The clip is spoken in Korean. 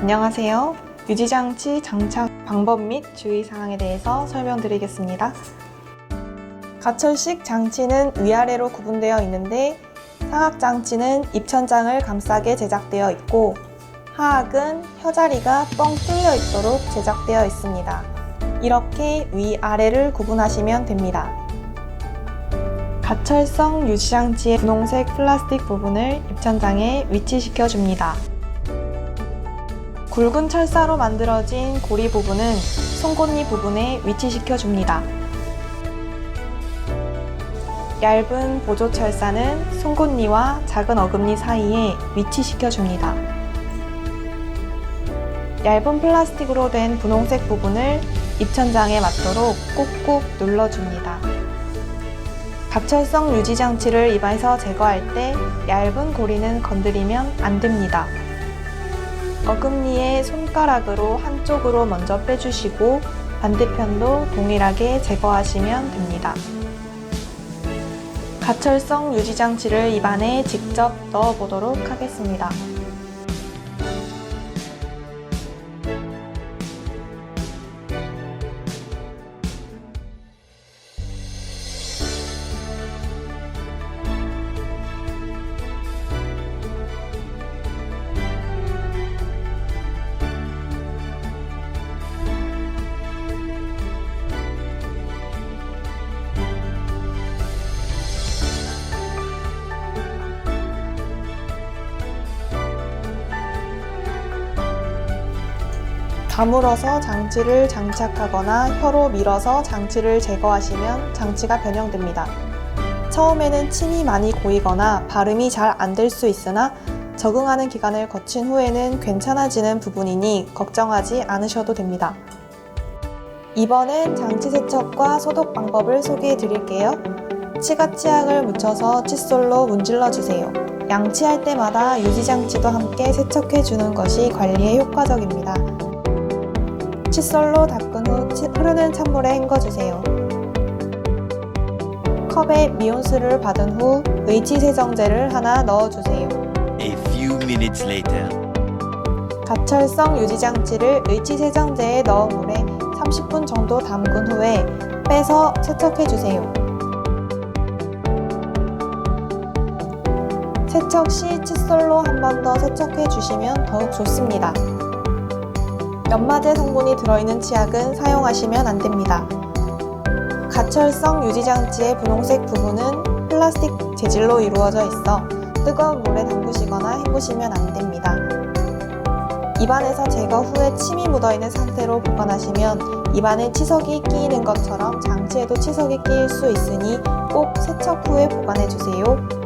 안녕하세요. 유지장치 장착 방법 및 주의사항에 대해서 설명드리겠습니다. 가철식 장치는 위아래로 구분되어 있는데 상악장치는 입천장을 감싸게 제작되어 있고 하악은 혀자리가 뻥 뚫려 있도록 제작되어 있습니다. 이렇게 위아래를 구분하시면 됩니다. 가철성 유지장치의 분홍색 플라스틱 부분을 입천장에 위치시켜 줍니다. 굵은 철사로 만들어진 고리 부분은 송곳니 부분에 위치시켜 줍니다. 얇은 보조 철사는 송곳니와 작은 어금니 사이에 위치시켜 줍니다. 얇은 플라스틱으로 된 분홍색 부분을 입천장에 맞도록 꾹꾹 눌러줍니다. 가철성 유지 장치를 입안에서 제거할 때 얇은 고리는 건드리면 안 됩니다. 어금니에 손가락으로 한쪽으로 먼저 빼주시고 반대편도 동일하게 제거하시면 됩니다. 가철성 유지 장치를 입안에 직접 넣어 보도록 하겠습니다. 다물어서 장치를 장착하거나 혀로 밀어서 장치를 제거하시면 장치가 변형됩니다. 처음에는 침이 많이 고이거나 발음이 잘 안 될 수 있으나 적응하는 기간을 거친 후에는 괜찮아지는 부분이니 걱정하지 않으셔도 됩니다. 이번엔 장치 세척과 소독 방법을 소개해 드릴게요. 치가치약을 묻혀서 칫솔로 문질러 주세요. 양치할 때마다 유지장치도 함께 세척해 주는 것이 관리에 효과적입니다. 칫솔로 닦은 후 치- 흐르는 찬물에 헹궈주세요. 컵에 미온수를 받은 후 의치 세정제를 하나 넣어주세요. A few minutes later. 가철성 유지 장치를 의치 세정제에 넣은 물에 30분 정도 담근 후에 빼서 세척해 주세요. 세척 시 칫솔로 한 번 더 세척해 주시면 더욱 좋습니다. 연마제 성분이 들어있는 치약은 사용하시면 안 됩니다. 가철성 유지장치의 분홍색 부분은 플라스틱 재질로 이루어져 있어 뜨거운 물에 담그시거나 헹구시면 안 됩니다. 입안에서 제거 후에 침이 묻어있는 상태로 보관하시면 입안에 치석이 끼이는 것처럼 장치에도 치석이 끼일 수 있으니 꼭 세척 후에 보관해주세요.